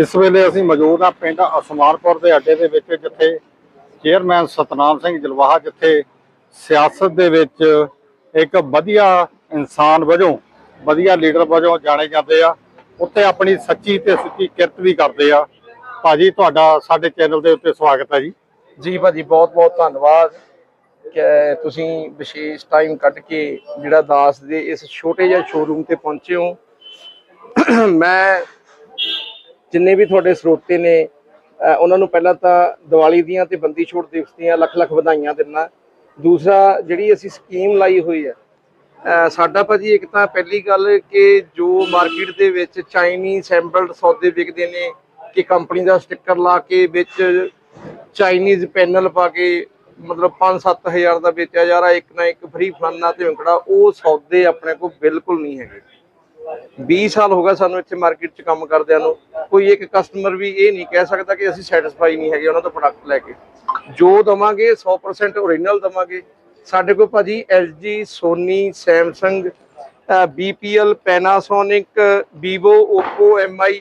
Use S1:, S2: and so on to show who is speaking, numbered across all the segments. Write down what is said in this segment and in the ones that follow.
S1: ਇਸ ਵੇਲੇ ਅਸੀਂ ਮੌਜੂਦ ਹਾਂ ਪਿੰਡ ਅਸਮਾਨਪੁਰ ਦੇ ਅੱਡੇ ਦੇ ਵਿੱਚ, ਜਿੱਥੇ ਚੇਅਰਮੈਨ ਸਤਨਾਮ ਸਿੰਘ ਜਲਵਾਹਾ, ਜਿੱਥੇ ਸਿਆਸਤ ਦੇ ਵਿੱਚ ਇੱਕ ਵਧੀਆ ਇਨਸਾਨ ਵਜੋਂ, ਵਧੀਆ ਲੀਡਰ ਵਜੋਂ ਜਾਣੇ ਜਾਂਦੇ ਆ। ਉੱਥੇ ਆਪਣੀ ਸੱਚੀ ਤੇ ਸੁੱਚੀ ਕਿਰਤ ਵੀ ਕਰਦੇ ਆ। ਭਾਜੀ, ਤੁਹਾਡਾ ਸਾਡੇ ਚੈਨਲ ਦੇ ਉੱਤੇ ਸਵਾਗਤ ਹੈ ਜੀ।
S2: ਜੀ ਭਾਜੀ ਬਹੁਤ ਬਹੁਤ ਧੰਨਵਾਦ ਤੁਸੀਂ ਵਿਸ਼ੇਸ਼ ਟਾਈਮ ਕੱਢ ਕੇ ਜਿਹੜਾ ਦਾਸ ਦੇ ਇਸ ਛੋਟੇ ਜਿਹੇ ਸ਼ੋਰੂਮ ਤੇ ਪਹੁੰਚੇ ਹੋ। ਮੈਂ ਜਿੰਨੇ ਵੀ ਤੁਹਾਡੇ ਸਰੋਤੇ ਨੇ ਉਹਨਾਂ ਨੂੰ ਪਹਿਲਾਂ ਤਾਂ ਦੀਵਾਲੀ ਦੀਆਂ ਤੇ ਬੰਦੀ ਛੋੜ ਦਿਵਸ ਦੀਆਂ ਲੱਖ ਲੱਖ ਵਧਾਈਆਂ ਦਿੰਦਾ। ਦੂਸਰਾ ਜਿਹੜੀ ਅਸੀਂ ਸਕੀਮ ਲਾਈ ਹੋਈ ਹੈ, ਅਹ, ਸਾਡਾ ਭਾਜੀ ਇੱਕ ਤਾਂ ਪਹਿਲੀ ਗੱਲ ਕਿ ਜੋ ਮਾਰਕੀਟ ਦੇ ਵਿੱਚ ਚਾਈਨੀਜ਼ ਸੈਂਪਲਡ ਸੌਦੇ ਵਿਕਦੇ ਨੇ, ਕਿ ਕੰਪਨੀ ਦਾ ਸਟicker ਲਾ ਕੇ ਵਿੱਚ ਚਾਈਨੀਜ਼ ਪੈਨਲ ਪਾ ਕੇ ਮਤਲਬ 5-7 ਹਜ਼ਾਰ ਦਾ ਵੇਚਿਆ ਜਾ ਰਿਹਾ, ਇੱਕ ਨਾ ਇੱਕ ਫ੍ਰੀ ਫਲਾਨਾ ਤੇ ਉਂਕੜਾ ਉਹ ਸੌਦੇ ਆਪਣੇ ਕੋਲ ਬਿਲਕੁਲ ਨਹੀਂ ਹੈਗੇ। 20 ਸਾਲ ਹੋ ਗਏ ਸਾਨੂੰ ਇੱਥੇ ਮਾਰਕੀਟ 'ਚ ਕੰਮ ਕਰਦਿਆਂ ਨੂੰ। ਕੋਈ ਇੱਕ ਕਸਟਮਰ ਵੀ ਇਹ ਨਹੀਂ ਕਹਿ ਸਕਦਾ ਕਿ ਅਸੀਂ ਸੈਟੀਸਫਾਈ ਨਹੀਂ ਹੈਗੇ ਉਹਨਾਂ ਤੋਂ ਪ੍ਰੋਡਕਟ ਲੈ ਕੇ। ਜੋ ਦਵਾਂਗੇ 100% ਓਰੀਜਨਲ ਦਵਾਂਗੇ। ਸਾਡੇ ਕੋਲ ਭਾਜੀ LG Sony, Samsung BPL Panasonic, Vivo, Oppo MI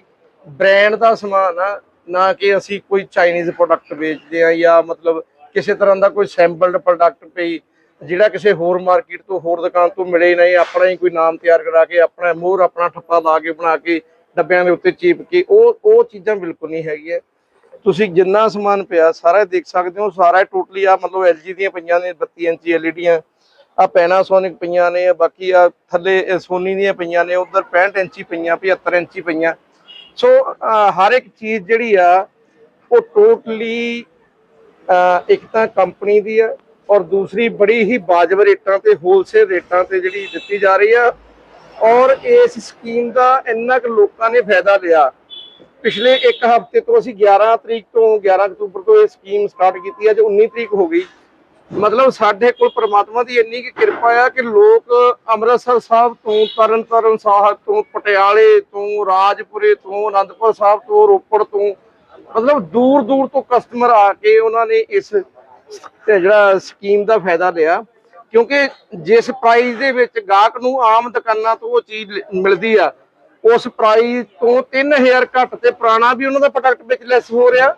S2: brand ਦਾ ਸਮਾਨ ਆ। ਨਾ ਕਿ ਅਸੀਂ ਕੋਈ ਚਾਈਨੀਜ਼ ਪ੍ਰੋਡਕਟ ਵੇਚਦੇ ਆ ਜਾਂ ਮਤਲਬ ਕਿਸੇ ਤਰ੍ਹਾਂ ਦਾ ਕੋਈ ਸੈਂਪਲਡ ਪ੍ਰੋਡਕਟ ਪਈ। ਜਿਹੜਾ ਕਿਸੇ ਹੋਰ ਮਾਰਕੀਟ ਤੋਂ, ਹੋਰ ਦੁਕਾਨ ਤੋਂ ਮਿਲੇ ਨਹੀਂ, ਆਪਣਾ ਹੀ ਕੋਈ ਨਾਮ ਤਿਆਰ ਕਰਾ ਕੇ, ਆਪਣਾ ਮੋਹਰ, ਆਪਣਾ ਠੱਪਾ ਲਾ ਕੇ ਬਣਾ ਕੇ, ਡੱਬਿਆਂ ਦੇ ਉੱਤੇ ਚੀਪ ਕੇ, ਉਹ ਉਹ ਚੀਜ਼ਾਂ ਬਿਲਕੁਲ ਨਹੀਂ ਹੈਗੀਆਂ। ਤੁਸੀਂ ਜਿੰਨਾ ਸਮਾਨ ਪਿਆ, ਸਾਰਾ ਦੇਖ ਸਕਦੇ ਹੋ, ਸਾਰਾ ਟੋਟਲੀ ਆ, ਮਤਲਬ LG ਦੀਆਂ ਪਈਆਂ ਨੇ 32 ਇੰਚੀ ਐਲਈਡੀਆਂ ਆ ਪੈਨਾਸੋਨਿਕ ਪਈਆਂ ਨੇ ਬਾਕੀ ਆ ਥੱਲੇ ਸੋਨੀ ਦੀਆਂ ਪਈਆਂ ਨੇ, ਉਧਰ 65 ਇੰਚੀ ਪਈਆਂ 75 ਇੰਚੀ ਪਈਆਂ। ਸੋ ਹਰ ਇੱਕ ਚੀਜ਼ ਜਿਹੜੀ ਆ, ਉਹ ਟੋਟਲੀ ਇੱਕ ਤਾਂ ਕੰਪਨੀ ਦੀ ਆ ਔਰ ਦੂਸਰੀ ਬੜੀ ਹੀ ਵਾਜਬ ਰੇਟਾਂ ਤੇ ਹੋਲਸੇਲ ਰੇਟਾਂ ਤੇ ਜਿਹੜੀ ਦਿੱਤੀ ਜਾ ਰਹੀ ਆ। ਔਰ ਇਸ ਸਕੀਮ ਦਾ ਇੰਨਾ ਕੁ ਲੋਕਾਂ ਨੇ ਫਾਇਦਾ ਲਿਆ। ਪਿਛਲੇ ਇੱਕ ਹਫ਼ਤੇ ਤੋਂ ਅਸੀਂ 11 ਤਰੀਕ ਤੋਂ 11 ਅਕਤੂਬਰ ਤੋਂ ਇਹ ਸਕੀਮ ਸਟਾਰਟ ਕੀਤੀ ਹੈ ਜੋ 19 ਤਰੀਕ ਹੋ ਗਈ। ਮਤਲਬ ਸਾਡੇ ਕੋਲ ਪ੍ਰਮਾਤਮਾ ਦੀ ਇੰਨੀ ਕਿ ਕਿਰਪਾ ਆ ਕਿ ਲੋਕ ਅੰਮ੍ਰਿਤਸਰ ਸਾਹਿਬ ਤੋਂ, ਤਰਨਤਾਰਨ ਸਾਹਿਬ ਤੋਂ, ਪਟਿਆਲੇ ਤੋਂ, ਰਾਜਪੁਰੇ ਤੋਂ, ਅਨੰਦਪੁਰ ਸਾਹਿਬ ਤੋਂ, ਰੋਪੜ ਤੋਂ, ਮਤਲਬ ਦੂਰ ਦੂਰ ਤੋਂ ਕਸਟਮਰ ਆ ਕੇ ਉਹਨਾਂ ਨੇ ਇਸ ਤੇ ਜਿਹੜਾ ਸਕੀਮ ਦਾ ਫਾਇਦਾ ਲਿਆ, ਕਿਉਂਕਿ ਜਿਸ ਪ੍ਰਾਈਸ ਦੇ ਵਿੱਚ ਗਾਹਕ ਨੂੰ ਆਮ ਦੁਕਾਨਾਂ ਤੋਂ ਉਹ ਚੀਜ਼ ਮਿਲਦੀ ਆ, ਉਸ ਪ੍ਰਾਈਸ ਤੋਂ 3000 ਘੱਟ ਤੇ ਪੁਰਾਣਾ ਵੀ ਉਹਨਾਂ ਦਾ ਪ੍ਰੋਡਕਟ ਵਿੱਚ ਲੈਸ ਹੋ ਰਿਹਾ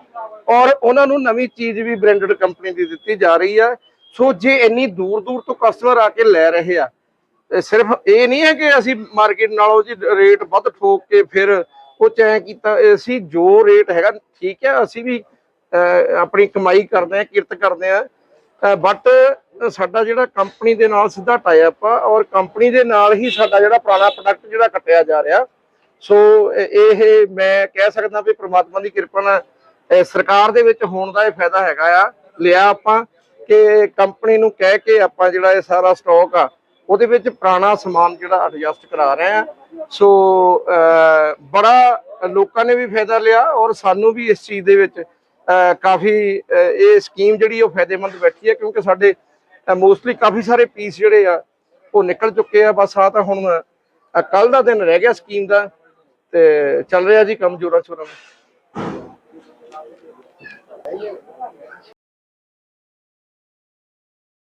S2: ਔਰ ਉਹਨਾਂ ਨੂੰ ਨਵੀਂ ਚੀਜ਼ ਵੀ ਬ੍ਰਾਂਡਡ ਕੰਪਨੀ ਦੀ ਦਿੱਤੀ ਜਾ ਰਹੀ ਆ। ਸੋ ਜੇ ਇੰਨੀ ਦੂਰ ਦੂਰ ਤੋਂ ਕਸਟਮਰ ਆ ਕੇ ਲੈ ਰਹੇ ਆ ਸਿਰਫ ਇਹ ਨਹੀਂ ਹੈ ਕਿ ਅਸੀਂ ਮਾਰਕੀਟ ਨਾਲੋਂ ਜੀ ਰੇਟ ਵੱਧ ਠੋਕ ਕੇ ਫਿਰ ਉਹ ਚੈਂ ਕੀਤਾ, ਅਸੀਂ ਜੋ ਰੇਟ ਹੈਗਾ ਠੀਕ ਹੈ ਅਸੀਂ ਵੀ ਆਪਣੀ ਕਮਾਈ ਕਰਦੇ ਆ, ਕਿਰਤ ਕਰਦੇ ਆ। ਬਟ ਸਾਡਾ ਜਿਹੜਾ ਕੰਪਨੀ ਦੇ ਨਾਲ ਸਿੱਧਾ ਟਾਈ ਆ ਔਰ ਕੰਪਨੀ ਦੇ ਨਾਲ ਹੀ ਸਾਡਾ ਜਿਹੜਾ ਪੁਰਾਣਾ ਪ੍ਰੋਡਕਟ ਜਿਹੜਾ ਕੱਟਿਆ ਜਾ ਰਿਹਾ। ਸੋ ਇਹ ਮੈਂ ਕਹਿ ਸਕਦਾ ਵੀ ਪ੍ਰਮਾਤਮਾ ਦੀ ਕਿਰਪਾ ਨਾਲ ਸਰਕਾਰ ਦੇ ਵਿੱਚ ਹੋਣ ਦਾ ਇਹ ਫਾਇਦਾ ਹੈਗਾ ਆ। ਲਿਆ ਆਪਾਂ ਕਿ ਕੰਪਨੀ ਨੂੰ ਕਹਿ ਕੇ ਆਪਾਂ ਜਿਹੜਾ ਇਹ ਸਾਰਾ ਸਟਾਕ ਆ, ਉਹਦੇ ਵਿੱਚ ਪੁਰਾਣਾ ਸਮਾਨ ਜਿਹੜਾ ਐਡਜਸਟ ਕਰਾ ਰਹੇ ਆ। ਸੋ ਬੜਾ ਲੋਕਾਂ ਨੇ ਵੀ ਫਾਇਦਾ ਲਿਆ ਔਰ ਸਾਨੂੰ ਵੀ ਇਸ ਚੀਜ਼ ਦੇ ਵਿੱਚ ਕਾਫੀ ਇਹ ਸਕੀਮ ਜਿਹੜੀ ਉਹ ਫਾਇਦੇਮੰਦ ਬੈਠੀ ਹੈ ਕਿਉਂਕਿ ਸਾਡੇ ਮੋਸਟਲੀ ਕਾਫੀ ਸਾਰੇ ਪੀਸ ਜਿਹੜੇ ਆ, ਉਹ ਨਿਕਲ ਚੁੱਕੇ ਆ। ਬਸ ਆ ਤਾਂ ਹੁਣ ਕੱਲ ਦਾ ਦਿਨ ਰਹਿ ਗਿਆ ਸਕੀਮ ਦਾ ਤੇ ਚੱਲ ਰਿਹਾ ਜੀ ਕੰਮ ਜੋਰਾਂ ਸ਼ੋਰਾਂ ਨਾਲ।